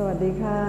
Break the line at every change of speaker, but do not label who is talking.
สวัสดีค่ะ